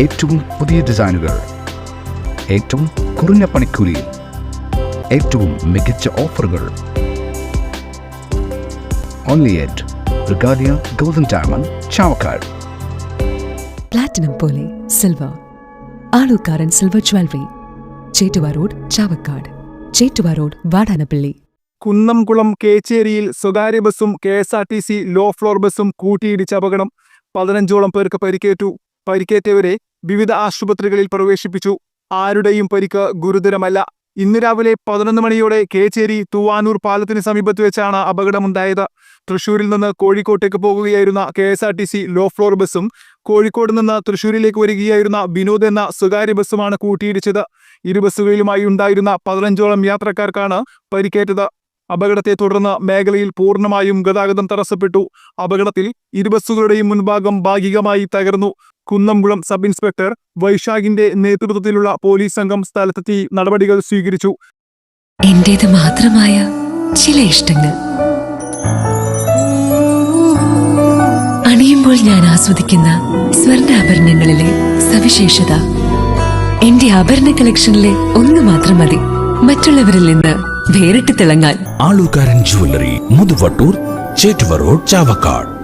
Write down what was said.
ഏറ്റവും പുതിയ ഡിസൈനുകൾ ഏറ്റവും കുറഞ്ഞ പണിക്കൂലിയിൽ ഏറ്റവും മികച്ച ഓഫറുകൾ. Only at Regalia golden diamond Chavakkad platinum പോലെ silver Aalukkaran silver jewellery Chettuva road Chavakkad Chettuva road Vadanappally. Kunnamkulam കേച്ചേരിയിൽ സ്വകാര്യ ബസ്സും K S R T C low floor ബസ്സും കൂട്ടിയിടിച്ച അപകടം. പതിനഞ്ചോളം പേർക്ക് പരിക്കേറ്റു. പരിക്കേറ്റവരെ വിവിധ ആശുപത്രികളിൽ പ്രവേശിപ്പിച്ചു. ആരുടെയും പരിക്ക് ഗുരുതരമല്ല. ഇന്ന് രാവിലെ പതിനൊന്ന് മണിയോടെ കേച്ചേരി തൂവാനൂർ പാലത്തിന് സമീപത്ത് വെച്ചാണ് അപകടമുണ്ടായത്. തൃശൂരിൽ നിന്ന് കോഴിക്കോട്ടേക്ക് പോകുകയായിരുന്ന K S R T C low floor ബസ്സും കോഴിക്കോട് നിന്ന് തൃശൂരിലേക്ക് വരികയായിരുന്ന വിനോദ് എന്ന സ്വകാര്യ ബസ്സുമാണ് കൂട്ടിയിടിച്ചത്. ഇരു ബസ്സുകളിലുമായി ഉണ്ടായിരുന്ന പതിനഞ്ചോളം യാത്രക്കാർക്കാണ് പരിക്കേറ്റത്. അപകടത്തെ തുടർന്ന് മേഖലയിൽ പൂർണമായും ഗതാഗതം തടസ്സപ്പെട്ടു. അപകടത്തിൽ ഇരു ബസ്സുകളുടെയും മുൻഭാഗം ഭാഗികമായി തകർന്നു. കുന്നംകുളം സബ് ഇൻസ്പെക്ടർ വൈശാഖിന്റെ നേതൃത്വത്തിലുള്ള പോലീസ് സംഘം സ്ഥലത്തെത്തി നടപടികൾ സ്വീകരിച്ചു. എന്റേത് മാത്രമായ ചില ഇഷ്ടങ്ങൾ. അണിയുമ്പോൾ ഞാൻ ആസ്വദിക്കുന്ന സ്വർണാഭരണങ്ങളിലെ സവിശേഷത. എന്റെ ആഭരണ കളക്ഷനിലെ ഒന്ന് മാത്രം മതി. മറ്റുള്ളവരിൽ നിന്ന് വേറിട്ട് തിളങ്ങാൻ. Aalukkaran jewellery Muthuvattoor Chettuva road Chavakkad.